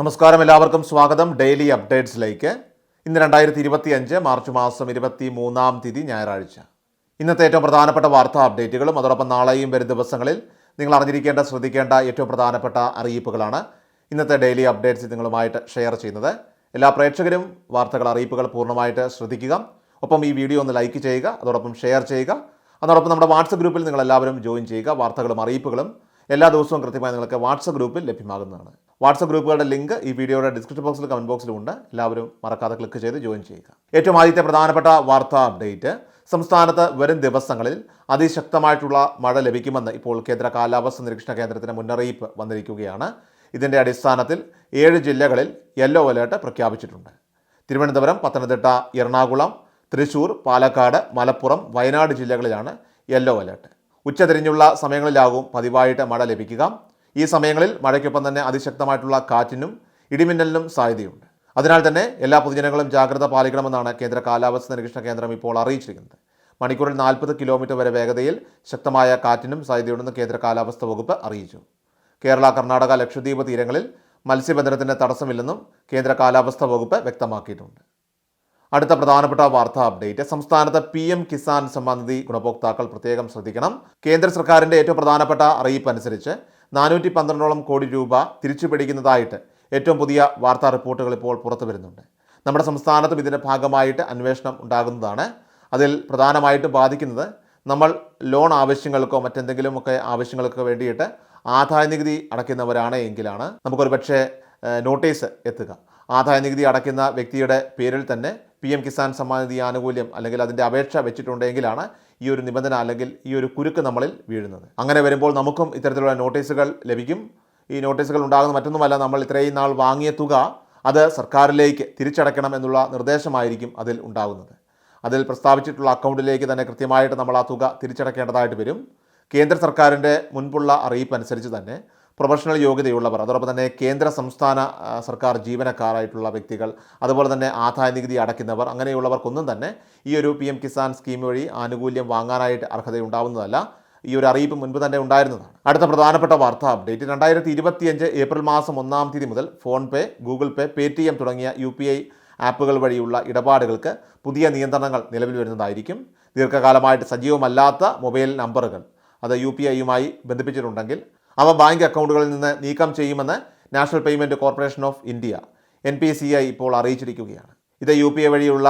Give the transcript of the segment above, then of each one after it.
നമസ്കാരം എല്ലാവർക്കും സ്വാഗതം. ഡെയിലി അപ്ഡേറ്റ്സിലേക്ക്. ഇന്ന് രണ്ടായിരത്തി ഇരുപത്തി അഞ്ച് മാർച്ച് മാസം ഇരുപത്തി മൂന്നാം തീയതി ഞായറാഴ്ച. ഇന്നത്തെ ഏറ്റവും പ്രധാനപ്പെട്ട വാർത്താ അപ്ഡേറ്റുകളും അതോടൊപ്പം നാളെയും വരും ദിവസങ്ങളിൽ നിങ്ങൾ അറിഞ്ഞിരിക്കേണ്ട ശ്രദ്ധിക്കേണ്ട ഏറ്റവും പ്രധാനപ്പെട്ട അറിയിപ്പുകളാണ് ഇന്നത്തെ ഡെയിലി അപ്ഡേറ്റ്സ് നിങ്ങളുമായിട്ട് ഷെയർ ചെയ്യുന്നത്. എല്ലാ പ്രേക്ഷകരും വാർത്തകൾ അറിയിപ്പുകൾ പൂർണമായിട്ട് ശ്രദ്ധിക്കുക. ഒപ്പം ഈ വീഡിയോ ഒന്ന് ലൈക്ക് ചെയ്യുക അതോടൊപ്പം ഷെയർ ചെയ്യുക. അതോടൊപ്പം നമ്മുടെ വാട്സപ്പ് ഗ്രൂപ്പിൽ നിങ്ങൾ എല്ലാവരും ജോയിൻ ചെയ്യുക വാർത്തകളും അറിയിപ്പുകളും എല്ലാ ദിവസവും കൃത്യമായി നിങ്ങൾക്ക് വാട്സപ്പ് ഗ്രൂപ്പിൽ ലഭ്യമാകുന്നതാണ്. വാട്സപ്പ് ഗ്രൂപ്പുകളുടെ ലിങ്ക് ഈ വീഡിയോയുടെ ഡിസ്ക്രിപ്ഷൻ ബോക്സിലും കമന്റ് ബോക്സിലും ഉണ്ട്. എല്ലാവരും മറക്കാതെ ക്ലിക്ക് ചെയ്ത് ജോയിൻ ചെയ്യുക. ഏറ്റവും ആദ്യത്തെ പ്രധാനപ്പെട്ട വാർത്താ അപ്ഡേറ്റ്. സംസ്ഥാനത്ത് വരും ദിവസങ്ങളിൽ അതിശക്തമായിട്ടുള്ള മഴ ലഭിക്കുമെന്ന് ഇപ്പോൾ കേന്ദ്ര കാലാവസ്ഥ നിരീക്ഷണ കേന്ദ്രത്തിന് മുന്നറിയിപ്പ് വന്നിരിക്കുകയാണ്. ഇതിന്റെ അടിസ്ഥാനത്തിൽ ഏഴ് ജില്ലകളിൽ യെല്ലോ അലേർട്ട് പ്രഖ്യാപിച്ചിട്ടുണ്ട്. തിരുവനന്തപുരം പത്തനംതിട്ട എറണാകുളം തൃശൂർ പാലക്കാട് മലപ്പുറം വയനാട് ജില്ലകളിലാണ് യെല്ലോ അലേർട്ട്. ഉച്ചതിരിഞ്ഞുള്ള സമയങ്ങളിലാകും പതിവായിട്ട് മഴ ലഭിക്കുക. ഈ സമയങ്ങളിൽ മഴയ്ക്കൊപ്പം തന്നെ അതിശക്തമായിട്ടുള്ള കാറ്റിനും ഇടിമിന്നലിനും സാധ്യതയുണ്ട്. അതിനാൽ തന്നെ എല്ലാ പൊതുജനങ്ങളും ജാഗ്രത പാലിക്കണമെന്നാണ് കേന്ദ്ര കാലാവസ്ഥ നിരീക്ഷണ കേന്ദ്രം ഇപ്പോൾ അറിയിച്ചിരിക്കുന്നത്. മണിക്കൂറിൽ നാൽപ്പത് കിലോമീറ്റർ വരെ വേഗതയിൽ ശക്തമായ കാറ്റിനും സാധ്യതയുണ്ടെന്ന് കേന്ദ്ര കാലാവസ്ഥ വകുപ്പ് അറിയിച്ചു. കേരള കർണാടക ലക്ഷദ്വീപ് തീരങ്ങളിൽ മത്സ്യബന്ധനത്തിന് തടസ്സമില്ലെന്നും കേന്ദ്ര കാലാവസ്ഥ വകുപ്പ് വ്യക്തമാക്കിയിട്ടുണ്ട്. അടുത്ത പ്രധാനപ്പെട്ട വാർത്താ അപ്ഡേറ്റ്. സംസ്ഥാനത്ത് പി എം കിസാൻ സമ്മാനിധി ഗുണഭോക്താക്കൾ പ്രത്യേകം ശ്രദ്ധിക്കണം. കേന്ദ്ര സർക്കാരിന്റെ ഏറ്റവും പ്രധാനപ്പെട്ട അറിയിപ്പ് അനുസരിച്ച് നാനൂറ്റി പന്ത്രണ്ടോളം കോടി രൂപ തിരിച്ചു പിടിക്കുന്നതായിട്ട് ഏറ്റവും പുതിയ വാർത്താ റിപ്പോർട്ടുകൾ ഇപ്പോൾ പുറത്തു വരുന്നുണ്ട്. നമ്മുടെ സംസ്ഥാനത്തും ഇതിന്റെ ഭാഗമായിട്ട് അന്വേഷണം ഉണ്ടാകുന്നതാണ്. അതിൽ പ്രധാനമായിട്ടും ബാധിക്കുന്നത് നമ്മൾ ലോൺ ആവശ്യങ്ങൾക്കോ മറ്റെന്തെങ്കിലുമൊക്കെ ആവശ്യങ്ങൾക്കോ വേണ്ടിയിട്ട് ആദായ നികുതി അടയ്ക്കുന്നവരാണ് എങ്കിലാണ് നമുക്കൊരു പക്ഷേ നോട്ടീസ് എത്തുക. ആദായ നികുതി അടയ്ക്കുന്ന വ്യക്തിയുടെ പേരിൽ തന്നെ പി എം കിസാൻ സമ്മാനിധി ആനുകൂല്യം അല്ലെങ്കിൽ അതിന്റെ അപേക്ഷ വെച്ചിട്ടുണ്ടെങ്കിലാണ് ഈ ഒരു നിബന്ധന അല്ലെങ്കിൽ ഈ ഒരു കുരുക്ക് നമ്മളിൽ വീഴുന്നത്. അങ്ങനെ വരുമ്പോൾ നമുക്കും ഇത്തരത്തിലുള്ള നോട്ടീസുകൾ ലഭിക്കും. ഈ നോട്ടീസുകൾ ഉണ്ടാകുന്ന മറ്റൊന്നുമല്ല നമ്മൾ ഇത്രയും നാൾ വാങ്ങിയ തുക അത് സർക്കാരിലേക്ക് തിരിച്ചടയ്ക്കണം എന്നുള്ള നിർദ്ദേശമായിരിക്കും അതിൽ ഉണ്ടാകുന്നത് അതിൽ പ്രസ്താവിച്ചിട്ടുള്ള അക്കൗണ്ടിലേക്ക് തന്നെ കൃത്യമായിട്ട് നമ്മൾ ആ തുക തിരിച്ചടയ്ക്കേണ്ടതായിട്ട് വരും. കേന്ദ്ര സർക്കാരിന്റെ മുൻപുള്ള അറിയിപ്പ് അനുസരിച്ച് തന്നെ പ്രൊഫഷണൽ യോഗ്യതയുള്ളവർ അതോടൊപ്പം തന്നെ കേന്ദ്ര സംസ്ഥാന സർക്കാർ ജീവനക്കാരായിട്ടുള്ള വ്യക്തികൾ അതുപോലെ തന്നെ ആദായ നികുതി അടയ്ക്കുന്നവർ അങ്ങനെയുള്ളവർക്കൊന്നും തന്നെ ഈ ഒരു പി എം കിസാൻ സ്കീം വഴി ആനുകൂല്യം വാങ്ങാനായിട്ട് അർഹതയുണ്ടാവുന്നതല്ല. ഈ ഒരു അറിയിപ്പ് മുൻപ് തന്നെ ഉണ്ടായിരുന്നതാണ്. അടുത്ത പ്രധാനപ്പെട്ട വാർത്താ അപ്ഡേറ്റ്. രണ്ടായിരത്തി ഇരുപത്തിയഞ്ച് ഏപ്രിൽ മാസം ഒന്നാം തീയതി മുതൽ ഫോൺ പേ ഗൂഗിൾ പേ പേ ടി എം തുടങ്ങിയ യു പി ഐ ആപ്പുകൾ വഴിയുള്ള ഇടപാടുകൾക്ക് പുതിയ നിയന്ത്രണങ്ങൾ നിലവിൽ വരുന്നതായിരിക്കും. ദീർഘകാലമായിട്ട് സജീവമല്ലാത്ത മൊബൈൽ നമ്പറുകൾ അത് യു പി ഐയുമായി ബന്ധിപ്പിച്ചിട്ടുണ്ടെങ്കിൽ അവ ബാങ്ക് അക്കൗണ്ടുകളിൽ നിന്ന് നീക്കം ചെയ്യുമെന്ന് national payment corporation of India N P C I ഇപ്പോൾ അറിയിച്ചിരിക്കുകയാണ്. ഇത് യു പി ഐ വഴിയുള്ള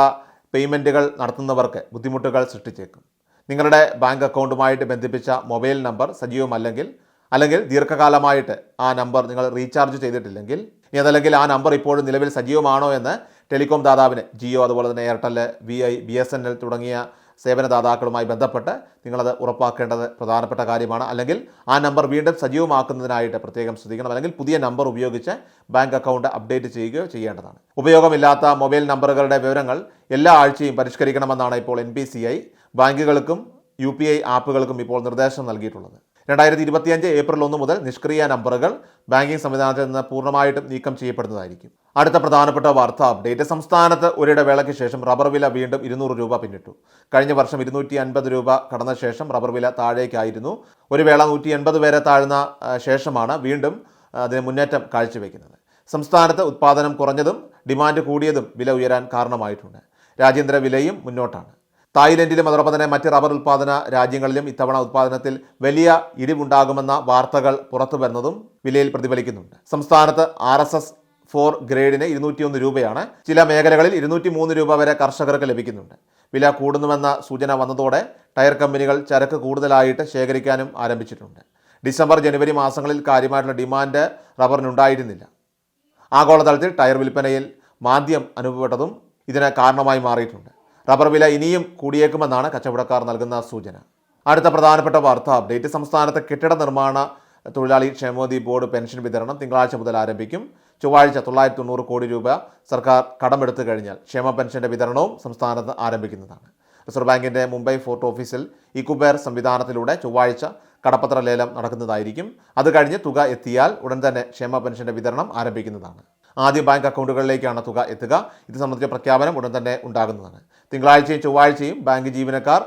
പേയ്മെന്റുകൾ നടത്തുന്നവർക്ക് ബുദ്ധിമുട്ടുകൾ സൃഷ്ടിച്ചേക്കും. നിങ്ങളുടെ ബാങ്ക് അക്കൗണ്ടുമായിട്ട് ബന്ധിപ്പിച്ച മൊബൈൽ നമ്പർ സജീവമല്ലെങ്കിൽ അല്ലെങ്കിൽ ദീർഘകാലമായിട്ട് ആ നമ്പർ നിങ്ങൾ റീചാർജ് ചെയ്തിട്ടില്ലെങ്കിൽ ഇനി അതല്ലെങ്കിൽ ആ നമ്പർ ഇപ്പോഴും നിലവിൽ സജീവമാണോ എന്ന് ടെലികോം ദാതാവിന് ജിയോ അതുപോലെ തന്നെ Airtel V I B S N L തുടങ്ങിയ സേവനദാതാക്കളുമായി ബന്ധപ്പെട്ട് നിങ്ങളത് ഉറപ്പാക്കേണ്ടത് പ്രധാനപ്പെട്ട കാര്യമാണ്. അല്ലെങ്കിൽ ആ നമ്പർ വീണ്ടും സജീവമാക്കുന്നതിനായിട്ട് പ്രത്യേകം ശ്രദ്ധിക്കണം. അല്ലെങ്കിൽ പുതിയ നമ്പർ ഉപയോഗിച്ച് ബാങ്ക് അക്കൗണ്ട് അപ്ഡേറ്റ് ചെയ്യുകയോ ചെയ്യേണ്ടതാണ്. ഉപയോഗമില്ലാത്ത മൊബൈൽ നമ്പറുകളുടെ വിവരങ്ങൾ എല്ലാ ആഴ്ചയും പരിഷ്കരിക്കണമെന്നാണ് ഇപ്പോൾ എൻ ബാങ്കുകൾക്കും യു ആപ്പുകൾക്കും ഇപ്പോൾ നിർദ്ദേശം നൽകിയിട്ടുള്ളത്. രണ്ടായിരത്തി ഇരുപത്തിയഞ്ച് ഏപ്രിൽ ഒന്ന് മുതൽ നിഷ്ക്രിയ നമ്പറുകൾ ബാങ്കിംഗ് സംവിധാനത്തിൽ നിന്ന് പൂർണമായിട്ടും നീക്കം ചെയ്യപ്പെടുന്നതായിരിക്കും. അടുത്ത പ്രധാനപ്പെട്ട വാർത്താ അപ്ഡേറ്റ്. സംസ്ഥാനത്ത് ഒരിടവേളയ്ക്ക് ശേഷം റബ്ബർ വില വീണ്ടും ഇരുന്നൂറ് രൂപ പിന്നിട്ടു. കഴിഞ്ഞ വർഷം ഇരുന്നൂറ്റി അൻപത് രൂപ കടന്ന ശേഷം റബ്ബർ വില താഴേക്കായിരുന്നു. ഒരു വേള നൂറ്റി എൺപത് വരെ താഴ്ന്ന ശേഷമാണ് വീണ്ടും അതിന് മുന്നേറ്റം കാഴ്ചവെക്കുന്നത്. സംസ്ഥാനത്ത് ഉത്പാദനം കുറഞ്ഞതും ഡിമാൻഡ് കൂടിയതും വില ഉയരാൻ കാരണമായിട്ടുണ്ട്. രാജ്യാന്തര വിലയും മുന്നോട്ടാണ്. തായ്ലൻഡിലും അതോടൊപ്പം തന്നെ മറ്റ് റബ്ബർ ഉൽപ്പാദന രാജ്യങ്ങളിലും ഇത്തവണ ഉത്പാദനത്തിൽ വലിയ ഇടിവുണ്ടാകുമെന്ന വാർത്തകൾ പുറത്തു വരുന്നതും വിലയിൽ പ്രതിഫലിക്കുന്നുണ്ട്. സംസ്ഥാനത്ത് ആർ എസ് എസ് ഫോർ ഗ്രേഡിന് ഇരുന്നൂറ്റിയൊന്ന് രൂപയാണ്. ചില മേഖലകളിൽ ഇരുന്നൂറ്റി മൂന്ന് രൂപ വരെ കർഷകർക്ക് ലഭിക്കുന്നുണ്ട്. വില കൂടുന്നുവെന്ന സൂചന വന്നതോടെ ടയർ കമ്പനികൾ ചരക്ക് കൂടുതലായിട്ട് ശേഖരിക്കാനും ആരംഭിച്ചിട്ടുണ്ട്. ഡിസംബർ ജനുവരി മാസങ്ങളിൽ കാര്യമായിട്ടുള്ള ഡിമാൻഡ് റബ്ബറിനുണ്ടായിരുന്നില്ല. ആഗോളതലത്തിൽ ടയർ വിൽപ്പനയിൽ മാന്ദ്യം അനുഭവപ്പെട്ടതും ഇതിന് കാരണമായി മാറിയിട്ടുണ്ട്. റബ്ബർ വില ഇനിയും കൂടിയേക്കുമെന്നാണ് കച്ചവടക്കാർ നൽകുന്ന സൂചന. അടുത്ത പ്രധാനപ്പെട്ട വാർത്ത അപ്ഡേറ്റ്. സംസ്ഥാനത്തെ കെട്ടിട നിർമ്മാണ തൊഴിലാളി ക്ഷേമനിധി ബോർഡ് പെൻഷൻ വിതരണം തിങ്കളാഴ്ച മുതൽ ആരംഭിക്കും. ചൊവ്വാഴ്ച തൊള്ളായിരത്തി തൊണ്ണൂറ് കോടി രൂപ സർക്കാർ കടമെടുത്തു കഴിഞ്ഞാൽ ക്ഷേമ പെൻഷന്റെ വിതരണവും സംസ്ഥാനത്ത് ആരംഭിക്കുന്നതാണ്. റിസർവ് ബാങ്കിന്റെ മുംബൈ ഫോർട്ട് ഓഫീസിൽ ഇക്കുബേർ സംവിധാനത്തിലൂടെ ചൊവ്വാഴ്ച കടപ്പത്ര ലേലം നടക്കുന്നതായിരിക്കും. അത് കഴിഞ്ഞ് തുക എത്തിയാൽ ഉടൻ തന്നെ ക്ഷേമ പെൻഷന്റെ വിതരണം ആരംഭിക്കുന്നതാണ്. ആദ്യ ബാങ്ക് അക്കൗണ്ടുകളിലേക്കാണ് തുക എത്തുക. ഇത് സംബന്ധിച്ച പ്രഖ്യാപനം ഉടൻ തന്നെ ഉണ്ടാകുന്നതാണ്. തിങ്കളാഴ്ചയും ചൊവ്വാഴ്ചയും ബാങ്ക് ജീവനക്കാർ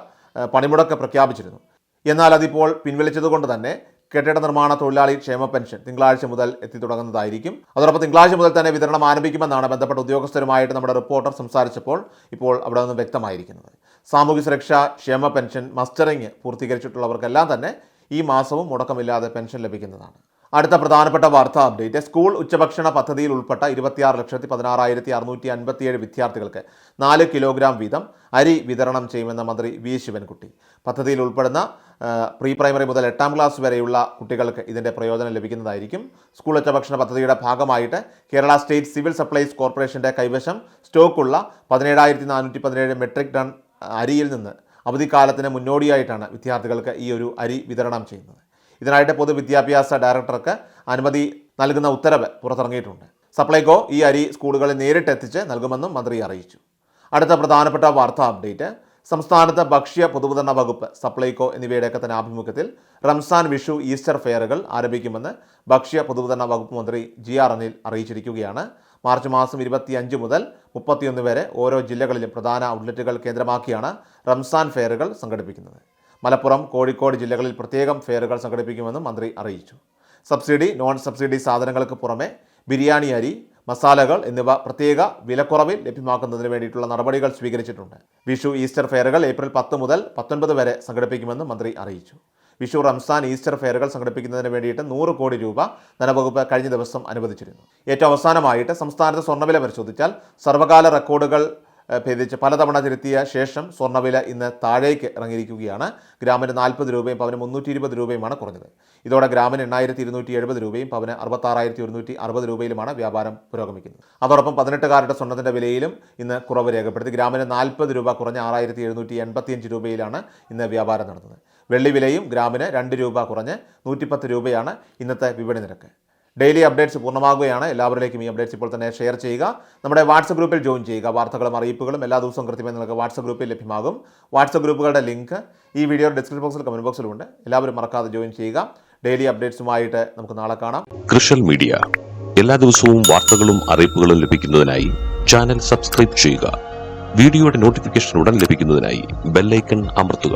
പണിമുടക്ക് പ്രഖ്യാപിച്ചിരുന്നു. എന്നാൽ അതിപ്പോൾ പിൻവലിച്ചതുകൊണ്ട് തന്നെ കെട്ടിട നിർമ്മാണ തൊഴിലാളി ക്ഷേമ പെൻഷൻ തിങ്കളാഴ്ച മുതൽ എത്തി തുടങ്ങുന്നതായിരിക്കും. അതോടൊപ്പം തിങ്കളാഴ്ച മുതൽ തന്നെ വിതരണം ആരംഭിക്കുമെന്നാണ് ബന്ധപ്പെട്ട ഉദ്യോഗസ്ഥരുമായിട്ട് നമ്മുടെ റിപ്പോർട്ടർ സംസാരിച്ചപ്പോൾ ഇപ്പോൾ അവിടെ നിന്ന് വ്യക്തമായിരിക്കുന്നത്. സാമൂഹ്യ സുരക്ഷ ക്ഷേമ പെൻഷൻ മസ്റ്ററിംഗ് പൂർത്തീകരിച്ചിട്ടുള്ളവർക്കെല്ലാം തന്നെ ഈ മാസവും മുടക്കമില്ലാതെ പെൻഷൻ ലഭിക്കുന്നതാണ്. അടുത്ത പ്രധാനപ്പെട്ട വാർത്താ അപ്ഡേറ്റ്. സ്കൂൾ ഉച്ചഭക്ഷണ പദ്ധതിയിൽ ഉൾപ്പെട്ട ഇരുപത്തിയാറ് ലക്ഷത്തി പതിനാറായിരത്തി അറുന്നൂറ്റി അൻപത്തിയേഴ് വിദ്യാർത്ഥികൾക്ക് നാല് കിലോഗ്രാം വീതം അരി വിതരണം ചെയ്യുമെന്ന മന്ത്രി വി. ശിവൻകുട്ടി. പദ്ധതിയിൽ ഉൾപ്പെടുന്ന പ്രീ പ്രൈമറി മുതൽ എട്ടാം ക്ലാസ് വരെയുള്ള കുട്ടികൾക്ക് ഇതിന്റെ പ്രയോജനം ലഭിക്കുന്നതായിരിക്കും. സ്കൂൾ ഉച്ചഭക്ഷണ പദ്ധതിയുടെ ഭാഗമായിട്ട് കേരള സ്റ്റേറ്റ് സിവിൽ സപ്ലൈസ് കോർപ്പറേഷന്റെ കൈവശം സ്റ്റോക്കുള്ള പതിനേഴായിരത്തി നാനൂറ്റി പതിനേഴ് മെട്രിക് ടൺ അരിയിൽ നിന്ന് അവധിക്കാലത്തിന് മുന്നോടിയായിട്ടാണ് വിദ്യാർത്ഥികൾക്ക് ഈ ഒരു അരി വിതരണം ചെയ്യുന്നത്. ഇതിനായിട്ട് പൊതുവിദ്യാഭ്യാസ ഡയറക്ടർക്ക് അനുമതി നൽകുന്ന ഉത്തരവ് പുറത്തിറങ്ങിയിട്ടുണ്ട്. സപ്ലൈകോ ഈ അരി സ്കൂളുകളിൽ നേരിട്ട് എത്തിച്ച് നൽകുമെന്നും മന്ത്രി അറിയിച്ചു. അടുത്ത പ്രധാനപ്പെട്ട വാർത്താ അപ്ഡേറ്റ് സംസ്ഥാനത്ത് ഭക്ഷ്യ പൊതുവിതരണ വകുപ്പ് സപ്ലൈകോ എന്നിവയുടെയൊക്കെ തന്നെ ആഭിമുഖ്യത്തിൽ റംസാൻ വിഷു ഈസ്റ്റർ ഫെയറുകൾ ആരംഭിക്കുമെന്ന് ഭക്ഷ്യ പൊതുവിതരണ വകുപ്പ് മന്ത്രി ജി ആർ അനിൽ അറിയിച്ചിരിക്കുകയാണ്. മാർച്ച് മാസം ഇരുപത്തിയഞ്ച് മുതൽ മുപ്പത്തിയൊന്ന് വരെ ഓരോ ജില്ലകളിലും പ്രധാന ഔട്ട്ലെറ്റുകൾ കേന്ദ്രമാക്കിയാണ് റംസാൻ ഫെയറുകൾ സംഘടിപ്പിക്കുന്നത്. മലപ്പുറം കോഴിക്കോട് ജില്ലകളിൽ പ്രത്യേകം ഫെയറുകൾ സംഘടിപ്പിക്കുമെന്നും മന്ത്രി അറിയിച്ചു. സബ്സിഡി നോൺ സബ്സിഡി സാധനങ്ങൾക്ക് പുറമെ ബിരിയാണി അരി മസാലകൾ എന്നിവ പ്രത്യേക വിലക്കുറവിൽ ലഭ്യമാക്കുന്നതിന് വേണ്ടിയിട്ടുള്ള നടപടികൾ സ്വീകരിച്ചിട്ടുണ്ട്. വിഷു ഈസ്റ്റർ ഫെയറുകൾ ഏപ്രിൽ പത്ത് മുതൽ പത്തൊൻപത് വരെ സംഘടിപ്പിക്കുമെന്നും മന്ത്രി അറിയിച്ചു. വിഷു റംസാൻ ഈസ്റ്റർ ഫെയറുകൾ സംഘടിപ്പിക്കുന്നതിന് വേണ്ടിയിട്ട് നൂറ് കോടി രൂപ ധനവകുപ്പ് കഴിഞ്ഞ ദിവസം അനുവദിച്ചിരുന്നു. ഏറ്റവും അവസാനമായിട്ട് സംസ്ഥാനത്ത് സ്വർണവില പരിശോധിച്ചാൽ സർവകാല റെക്കോർഡുകൾ ഭേദിച്ച് പലതവണ തിരുത്തിയ ശേഷം സ്വർണവില ഇന്ന് താഴേക്ക് ഇറങ്ങിയിരിക്കുകയാണ്. ഗ്രാമിന് നാൽപ്പത് രൂപയും പവന് മുന്നൂറ്റി ഇരുപത് രൂപയുമാണ് കുറഞ്ഞത്. ഇതോടെ ഗ്രാമിന് എണ്ണായിരത്തി ഇരുന്നൂറ്റി എഴുപത് രൂപയും പവന് അറുപത്താറായിരത്തി ഒരുന്നൂറ്റി അറുപത് രൂപയിലുമാണ് വ്യാപാരം പുരോഗമിക്കുന്നത്. അതോടൊപ്പം പതിനെട്ടുകാരുടെ സ്വർണത്തിന്റെ വിലയിലും ഇന്ന് കുറവ് രേഖപ്പെടുത്തി. ഗ്രാമിന് നാൽപ്പത് രൂപ കുറഞ്ഞ് ആറായിരത്തി എഴുന്നൂറ്റി എൺപത്തിയഞ്ച് രൂപയിലാണ് ഇന്ന് വ്യാപാരം നടന്നത്. വെള്ളി വിലയും ഗ്രാമിന് രണ്ട് രൂപ കുറഞ്ഞ് നൂറ്റിപ്പത്ത് രൂപയാണ് ഇന്നത്തെ വിപണി നിരക്ക്. ഡെയിലി അപ്ഡേറ്റ്സ് പൂർണമാകുകയാണ്. എല്ലാവരിലേക്കും ഈ അപ്ഡേറ്റ്സ് ഇപ്പോൾ തന്നെ ഷെയർ ചെയ്യുക. നമ്മുടെ വാട്സപ്പ് ഗ്രൂപ്പിൽ ജോയിൻ ചെയ്യുക. വാർത്തകളും അറിയിപ്പുകളും എല്ലാ ദിവസവും കൃത്യമായി നിങ്ങൾക്ക് വാട്സപ്പ് ഗ്രൂപ്പിൽ ലഭ്യമാകും. വാട്സപ്പ് ഗ്രൂപ്പുകളുടെ ലിങ്ക് ഈ വീഡിയോയുടെ ഡിസ്ക്രിപ്ഷൻ ബോക്സിൽ കമന്റ് ബോക്സിലുണ്ട് എല്ലാവരും മറക്കാതെ ജോയിൻ ചെയ്യുക. ഡെയിലി അപ്ഡേറ്റ്സുമായിട്ട് നമുക്ക് നാളെ കാണാം. കൃഷൽ മീഡിയ. എല്ലാ ദിവസവും വാർത്തകളും അറിയിപ്പുകളും ലഭിക്കുന്നതിനായി ചാനൽ സബ്സ്ക്രൈബ് ചെയ്യുക. വീഡിയോയുടെ നോട്ടിഫിക്കേഷൻ ഉടൻ ലഭിക്കുന്നതിനായി ബെല്ലൈക്കൺ അമർത്തുക.